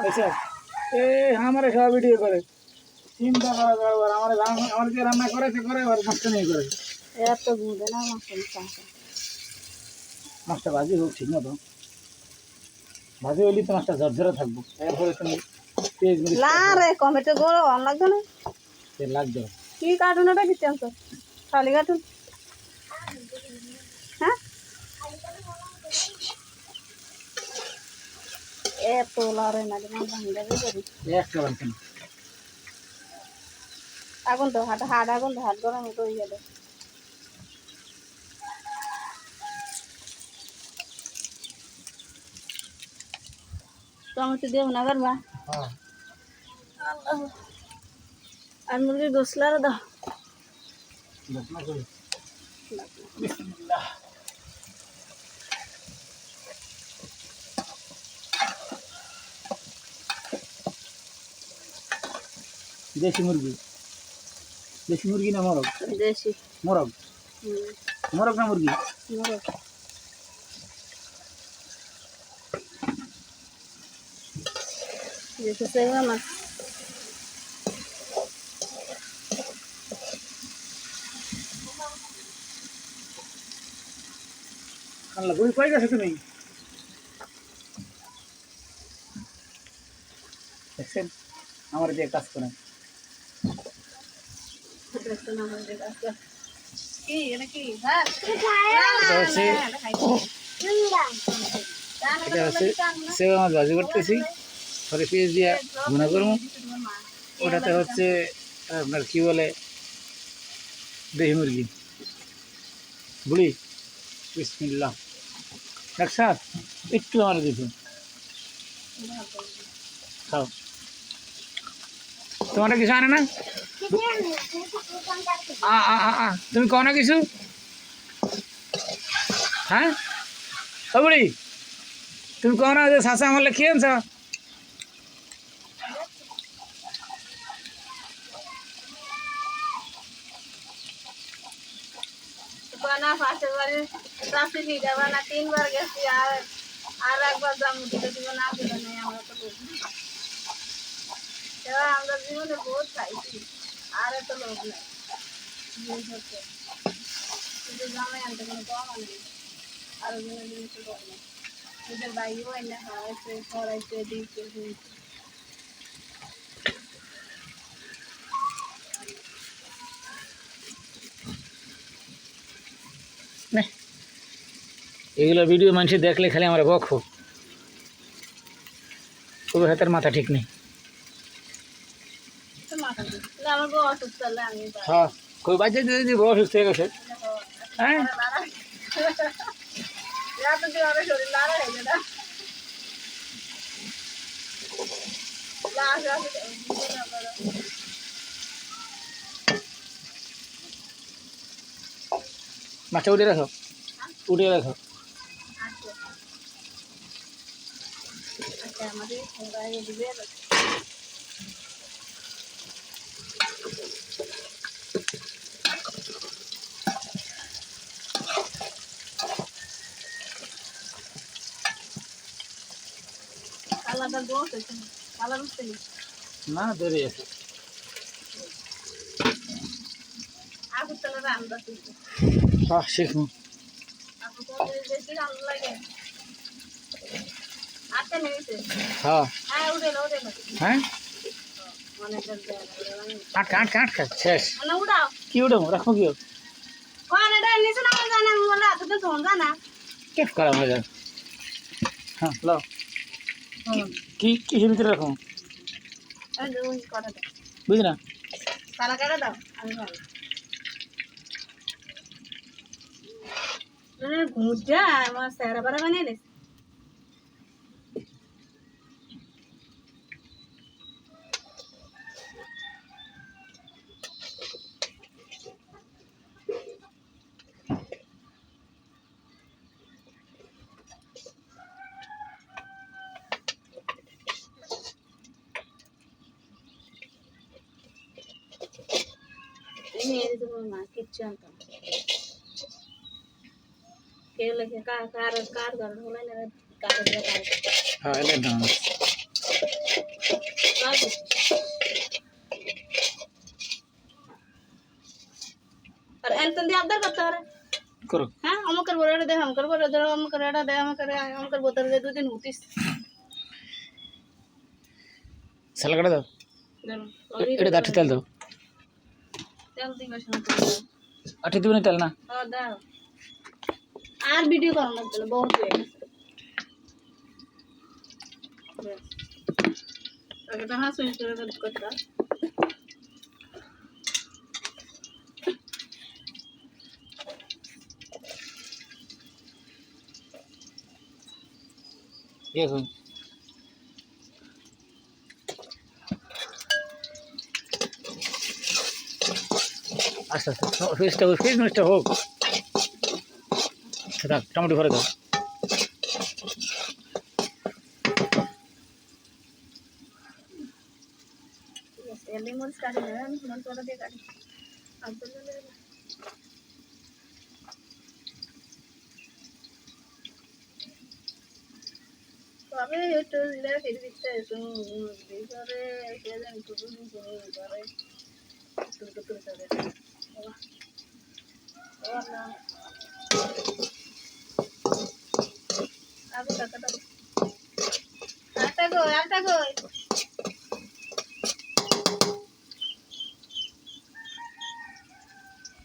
আচ্ছা। এ আমার সব ভিডিও করে। চিন্তা করা কারবার আমার আমার যে রান্না করে সে করে আর নষ্ট নেই করে। এত বুঝে না মাছ চাষা মাছটা ভাজি হোক ঠিক মতো ভাজি হইলে তো মাছটা ঝরঝরে থাকব। এরপরে তুমি পেঁয়াজ না রে কমেটে ভালো লাগবে না। তেল লাগবে। কি কার্টুন ওটা কি তো খালি কার্টুন? এত লারে না করি। একটা কেন? আগুন তো হাট হাট আগুন তো হাট গরম হয়ে গেল টমেটো দিয়ে না করবা হ্যাঁ। আর মুরগির গোসলার দাও। বিসমিল্লাহ। দেশি মুরগি। দেশি মুরগি না মরগ? দেশি। মরগ? মরগ না মুরগি? মোরগ। দেশি সেগুলো মাছ আল্লাহ বুড়ি কই গেছো তুমি? দেখছেন? আমার দিয়ে কাজ করে দেখতে না হয় যে গাছটা। কি এটা কি ভাত এটা হচ্ছে এটা হচ্ছে সেবা মাছ ভাজি করতেছি পরে পেঁয়াজ দিয়ে ভুনা করব ওটাতে হচ্ছে আপনার কি বলে দেশি মুরগি বুড়ি বিসমিল্লা একসাথ একটু আমার দেখুন খাও তোমার কিছু আনে না আ আ আ, আ তুমি কও না কিছু? হ্যাঁ? বুড়ি তুমি কও না যে শাসা আমার খেয়ে আনছ তিনবার গেছি আর আর একবার দাম দিতে দিব না দিলে নেই, আমরা তো আমরা জীবনে বহুত খাইছি। আর এত লোক নেই জিনিস হচ্ছে কিন্তু জামাই আনতে কোনো কম আনি আরো জিনিস জিনিস কম নেই নিজের বাইও এনে খাওয়াইছে খড়াইছে দিয়েছে দিয়েছে নে এগুলো ভিডিও মানুষ দেখলে খালি আমার বক হোক তবু হাতের মাথা ঠিক নেই হ্যাঁ কই বাচ্চা দিদি বড় সুস্থ হয়ে গেছে? হ্যাঁ। মাছটা উঠে রাখো। উঠে রাখো। আচ্ছা। আচ্ছা আমাদের না? দেরি আছে। করতে হ্যাঁ। হ্যাঁ হ্যাঁ? হ্যাঁ আটকা আটকা শেষ। কি উঠাবো? কি? কেট করা হয়ে হ্যাঁ লো কি কিসের ভিতরে রাখো বুঝলি? না ঘুরটা আমার স্যারা বারা বানিয়ে দিস নিয়ে দিতে মা কিচ্ছু আনতাম কেউ লেখে কার কার কার ঘর হলে না কার কার হ্যাঁ এটা লাগবে আর এনতন দিয়ে আবদার করতে পারে করো হ্যাঁ আমাকে বলে এটা দে আমাকে বলে ধরো আমাকে এটা দে আমাকে আমাকে বোতল দে দুদিন হতিস সাল কাটা দাও ধরো এটা দাঠি তেল দাও তেল দিবে শোনা আঠি দিবে না তেল না ও দাও আর ভিডিও করো না তাহলে বহুত হয়ে গেছে ব্যাস। এটা হাসু করে করতে ইয়ে আস্তে আস্তে ফিসটা হোক ফিস মিসটা হোক আচ্ছা, থাক টমেটো ভরে দাও তবে একটু দিলে ফিরে দিতে ভিতরে টুকু টুকু করে আটা গো আটা গো